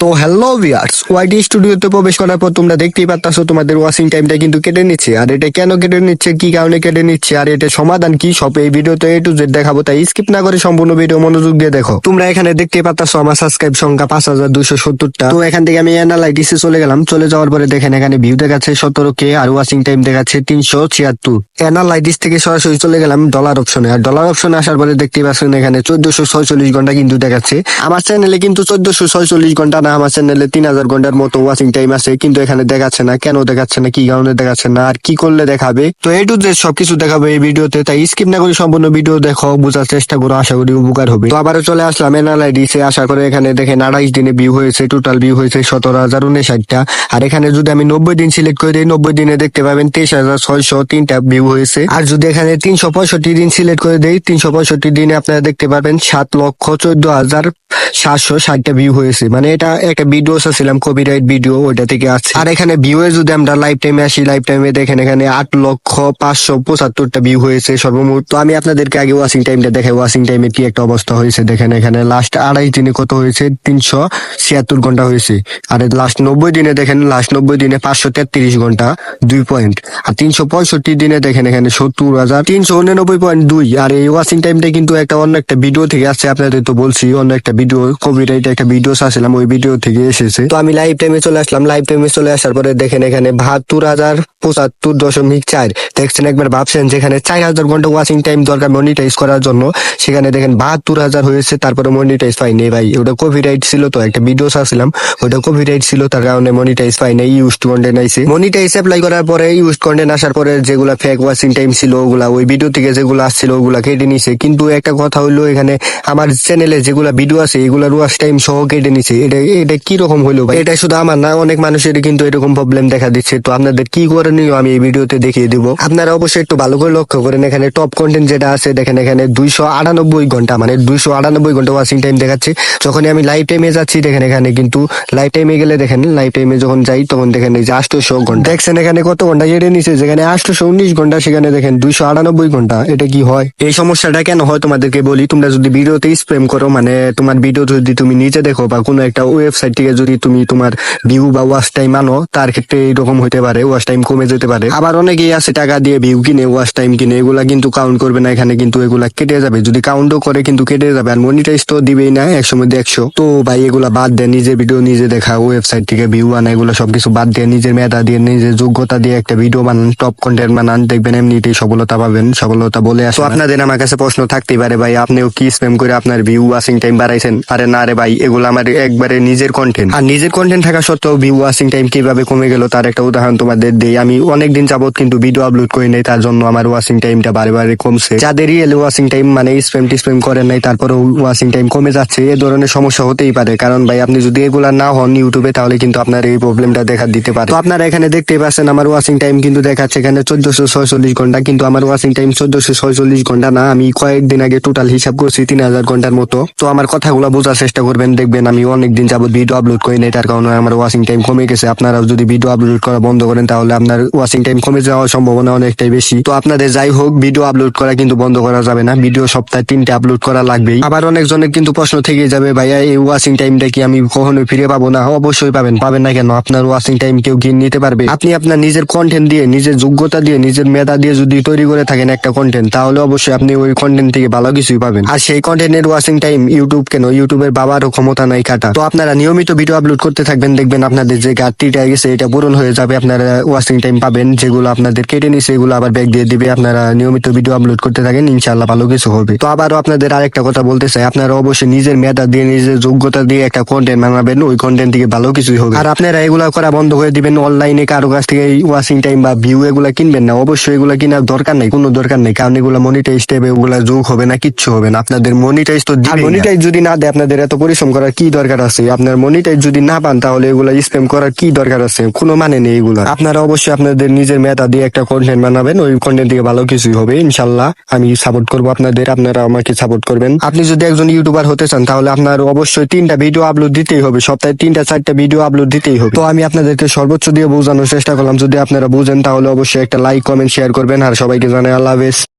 তো hello viewers ওয়াইটি স্টুডিওতে প্রবেশ করার পর তোমরা দেখতেই পাচ্ছ তোমাদের ওয়াচিং টাইমটা কিন্তু কেটে নিচ্ছে। আর এটা কেন কেটে নিচ্ছে, কি কারণে কেটে নিচ্ছে, আর এটা সমাধান কি, সব এই ভিডিওতে এ টু জেড দেখাবো, তাই স্কিপ না করে সম্পূর্ণ ভিডিও মনোযোগ দিয়ে দেখো। তোমরা এখানে দেখতেই পাচ্ছ আমার সাবস্ক্রাইব সংখ্যা পাঁচ হাজার দুশো সত্তরটা। তো এখান থেকে আমি অ্যানালাইটিসে চলে গেলাম, চলে যাওয়ার পরে দেখেন এখানে ভিউ দেখাচ্ছে সতেরো কে আর ওয়াশিং টাইম দেখাচ্ছে তিনশো ছিয়াত্তর। অ্যানালাইটিস থেকে সরাসরি চলে গেলাম ডলার অপশনে আর ডলার অপশনে আসার পরে দেখতেই পাচ্ছেন এখানে চোদ্দশো ছয়চল্লিশ ঘণ্টা কিন্তু দেখাচ্ছে। আমার চ্যানেলে কিন্তু চোদ্দশো ছয়চল্লিশ ঘণ্টা না আমার চ্যানেলে তিন হাজার ঘণ্টার মতো ওয়াচিং টাইম আছে, কিন্তু এখানে দেখাচ্ছে না। কেন দেখাচ্ছে না? কি কারণে দেখাচ্ছে না? আর কি করলে দেখাবে? তো এই টু জেড সবকিছু দেখাবে এই ভিডিওতে, তাই স্কিপ না করে সম্পূর্ণ ভিডিও দেখো, বোঝার চেষ্টা করো, আশা করি উপকার হবে। তো আবারও চলে আসলাম এনআলআইডিসে আশা করে এখানে দেখেন আড়াইশ দিনে ভিউ হয়েছে টোটাল ভিউ হয়েছে সতেরো হাজার উনষাটটা। আর এখানে যদি আমি নব্বই দিন সিলেক্ট করে দিই নব্বই দিনে দেখতে পাবেন তেইশ হাজার ছয়শো তিনটা ভিউ হয়েছে। আর যদি এখানে তিনশো পঁয়ষট্টি দিন সিলেক্ট করে দেই, তিনশো পঁয়ষট্টি দিনে আপনারা দেখতে পাবেন সাত লক্ষ চোদ্দ হাজার সাতশো ষাটটা ভিউ হয়েছে। মানে এটা একটা ভিডিও ছিলাম কপিরাইট ভিডিও ওইটা থেকে আছে আর এখানে ভিউ এ যদি আমরা টাইমে আসি টাইমে দেখেন এখানে আট লক্ষ পাঁচশো পঁচাত্তরটা ভিউ হয়েছে সর্বমোট। তো আমি আপনাদেরকে আগে ওয়াচিং টাইমটা দেখাই ওয়াচিং টাইমের কি একটা অবস্থা হয়েছে। দেখেন এখানে লাস্ট আড়াই দিনে কত হয়েছে? তিনশো ছিয়াত্তর ঘণ্টা হয়েছে। আর লাস্ট নব্বই দিনে দেখেন লাস্ট নব্বই দিনে পাঁচশো তেত্রিশ ঘণ্টা, দুই পয়েন্ট আর তিনশো পঁয়ষট্টি দিনে দেখেন এখানে সত্তর হাজার তিনশো উননব্বই পয়েন্ট দুই। আর এই ওয়াচিং টাইমটা কিন্তু একটা অন্য একটা ভিডিও থেকে আসছে, আপনাদের তো বলছি, অন্য একটা ভিডিও কপিরাইট একটা ভিডিও আসছিলাম, ওই ভিডিও থেকে এসেছে। তো আমি লাইভ টাইমে চলে আসলাম। লাইভ টাইমে চলে আসার পরে দেখেন এখানে বাহাত্তর হাজার পঁচাত্তর দশমিক চার। দেখছেন একবার ভাবছেন যেখানে চার হাজার ঘণ্টা ওয়াচিং টাইম দরকার মনিটাইজ করার জন্য। সেখানে দেখেন বাহাত্তর হাজার হয়েছে, তারপরে মনিটাইজ পাইনি ভাই। ওটা কপিরাইট ছিল তো, একটা ভিডিও আসছিলাম ওটা কপিরাইট ছিল, তার কারণে মনিটাইজ পাইনি ইউজ কন্টেন্ট আইছে। মনিটাইজ অ্যাপ্লাই করার পরে ইউজ কন্টেন্ট আসার পরে যেগুলা ফেক ওয়াচিং টাইম ছিল, ওগুলা ওই ভিডিও থেকে যেগুলো আসছিল, ওগুলা কেটে নিছে। কিন্তু একটা কথা হইল, এখানে আমার চ্যানেলে যেগুলা ভিডিও আছে, এগুলার ওয়াচ টাইম সহ কেটে নিছে। এটা এটা কি রকম হইল ভাই? এটা শুধু আমার না, অনেক মানুষের কিন্তু এরকম প্রবলেম দেখা দিচ্ছে। তো আপনাদের কি করণীয় আমি এই ভিডিওতে দেখিয়ে দিব। আপনারা অবশ্যই একটু ভালো করে লক্ষ্য করেন, এখানে টপ কন্টেন্ট যেটা আছে, দেখেন এখানে দুইশো আটানব্বই ঘণ্টা মানে দুইশো আটানব্বই ঘণ্টা ওয়াচিং টাইম দেখাচ্ছে। যখনই আমি লাইভ টাইমে যাচ্ছি, দেখেন এখানে কিন্তু লাইভ টাইমে গেলে দেখেন লাইভ টাইমে যখন যাই, তখন দেখেন এই যে আটশোশো ঘণ্টা। দেখছেন এখানে কত ঘণ্টা কেটে নিছে? যেখানে আটশোশো উনিশ ঘণ্টা, সেখানে দেখেন দুইশো আটানব্বই ঘণ্টা। এটা কি হয়? এই সমস্যাটা কেন হয় তোমাদেরকে বলি? তোমরা যদি ভিডিওতে স্প্রেম করো মানে তোমার ভিডিও যদি তুমি নিজে দেখো বা কোনো একটা ওয়েবসাইট থেকে যদি তুমি তোমার ভিউ বা ওয়াচ টাইম আনো, তার ক্ষেত্রে এরকম হতে পারে ওয়াচ টাইম কমে যেতে পারে। আবার অনেকেই আছে টাকা দিয়ে ভিউ কিনে ওয়াচ টাইম কিনে, এগুলা কিন্তু কাউন্ট করবে না, এখানে কিন্তু এগুলা কেটে যাবে। যদি কাউন্টও করে, কিন্তু কেটে যাবে, আর মনিটাইজ তো দিবেই না একশো মধ্যে একশো। তো ভাই, এগুলা বাদ দেয় নিজের ভিডিও নিজে দেখা ওয়েবসাইট থেকে ভিউ আনা, এগুলো সবকিছু বাদ দিয়ে নিজের মেধা দিয়ে, নিজের যোগ্যতা দিয়ে একটা ভিডিও বানান টপ কন্টেন্ট বানান, দেখবেন এমনিতেই সফলতা পাবেন, সফলতা বলে আসো আপনাদের আমার কাছে প্রশ্ন থাকতেই পারে, ভাই, আপনিও কি স্প্যাম করে আপনার ভিউ ওয়াচিং টাইম বাড়াইছেন? আরে না রে ভাই, এগুলো আমার একবারে নিজের কন্টেন্ট আর নিজের কন্টেন্ট থাকা সত্ত্বেও ভিউ ওয়াচিং টাইম কীভাবে কমে গেল তার একটা উদাহরণ তোমাদের দেই। আমি অনেক দিন যাবত কিন্তু ভিডিও আপলোড করি নাই, তার জন্য আমার ওয়াচিং টাইমটা বারে বারে কমছে। যাদের রিয়েল ওয়াচিং টাইম মানে স্প্যাম টিস্প্যাম করেন নাই তারপরে ওয়াচিং টাইম কমে যাচ্ছে। এ ধরনের সমস্যা হতেই পারে। কারণ ভাই, আপনি যদি এগুলা না হন ইউটিউবে তাহলে কিন্তু আপনার এই প্রবলেমটা দেখা দিতে পারে। তো আপনারা এখানে দেখতে পাচ্ছেন, আমার ওয়াচিং টাইম কিন্তু দেখাচ্ছে এখানে চোদ্দশো ছয়চল্লিশ ঘণ্টা। কিন্তু আমার ওয়াচিং টাইম চোদ্দশো ছয়চল্লিশ ঘণ্টা না, আমি কয়েকদিন আগে টোটাল হিসাব করছি তিন হাজার ঘণ্টার মতো। তো আমার কথাগুলো বোঝার চেষ্টা করবেন, দেখবেন আমি অনেক দিন ভিডিও আপলোড করি নাই তার কারণে আমার টাইম কমে গেছে। আপনারাও যদি ভিডিও আপলোড করা বন্ধ করেন, তাহলে আপনার টাইম কমে যাওয়ার সম্ভাবনা অনেকটাই বেশি। তো আপনাদের যাই হোক ভিডিও আপলোড করা কিন্তু বন্ধ করা যাবে না। ভিডিও সপ্তাহে তিনটে আপলোড করা লাগবেই। আবার অনেকজনের কিন্তু প্রশ্ন থেকে যাবে, ভাইয়া, এই টাইমটা কি আমি ফিরে পাবো না? অবশ্যই পাবেন। পাবেন না কেন? আপনার ওয়াচিং টাইম কেউ কিনে নিতে পারবে। আপনি আপনার নিজের কন্টেন্ট দিয়ে, নিজের যোগ্যতা দিয়ে, নিজের মেধা দিয়ে যদি তৈরি করে থাকেন একটা কন্টেন্ট তাহলে অবশ্যই আপনি ওই কন্টেন্ট থেকে ভালো কিছুই পাবেন। আর সেই কন্টেন্টের ওয়াচিং টাইম ইউটিউব কেন? ইউটিউবের বাবারও ক্ষমতা নাই কাটা তো আপনারা নিয়মিত ভিডিও আপলোড করতে থাকবেন, দেখবেন আপনাদের যে ঘাটতিটা গেছে, এটা পূরণ হয়ে যাবে। আপনারা ওয়াচিং টাইম পাবেন, যেগুলো আপনাদের কেটে নিছে, এগুলো আবার ব্যাক দিয়ে দিবে। আপনারা নিয়মিত ভিডিও আপলোড করতে থাকেন ইনশাল্লাহ ভালো কিছু হবে। তো আবারও আপনাদের আরেকটা কথা বলতে চাই। আপনারা অবশ্যই নিজের মেধা দিয়ে, নিজের যোগ্যতা দিয়ে একটা কন্টেন্ট বানাবেন, ওই কন্টেন্ট থেকে ভালো কিছুই হবে। আর আপনারা এগুলা করা বন্ধ করে দিবেন অনলাইনে কারও কাছ থেকে ওয়াচিং টাইম বা ভিউ এগুলা কিনবেন না। অবশ্যই এগুলা কিনার দরকার নেই, কোনো দরকার নেই, কারণ এগুলা মনিটাইজ টাইপ এগুলা যোগ হবে না, কিচ্ছু হবে না। আপনাদের মনিটাইজ তো মনিটাইজ যদি না দেয়, আপনাদের এত পরিশ্রম করার কি দরকার আছে? আপনার মনিটাইজ যদি না পান, তাহলে এগুলা স্প্যাম করার কি দরকার আছে? কোনো মানে নেই এগুলা আপনারা অবশ্যই আপনাদের নিজের মেধা দিয়ে একটা কন্টেন্ট বানাবেন, ওই কন্টেন্ট থেকে ভালো কিছুই হবে, ইনশাল্লাহ। আমি সাপোর্ট করব আপনাদের, আপনারা আমাকে সাপোর্ট করবেন। আপনি যদি একজন ইউটিউবার হতে চান, তাহলে আপনার অবশ্যই তিনটা ভিডিও আপলোড দিতেই হবে, সপ্তাহে তিনটা, চারটা ভিডিও আপলোড দিতেই হবে। তো আমি আপনাদেরকে সর্বোচ্চ দিয়ে বোঝানোর চেষ্টা করলাম, যদি আপনারা বুঝেন, তাহলে অবশ্যই একটা লাইক কমেন্ট শেয়ার করবেন, আর সবাইকে জানাই আল্লাহ হাফেজ।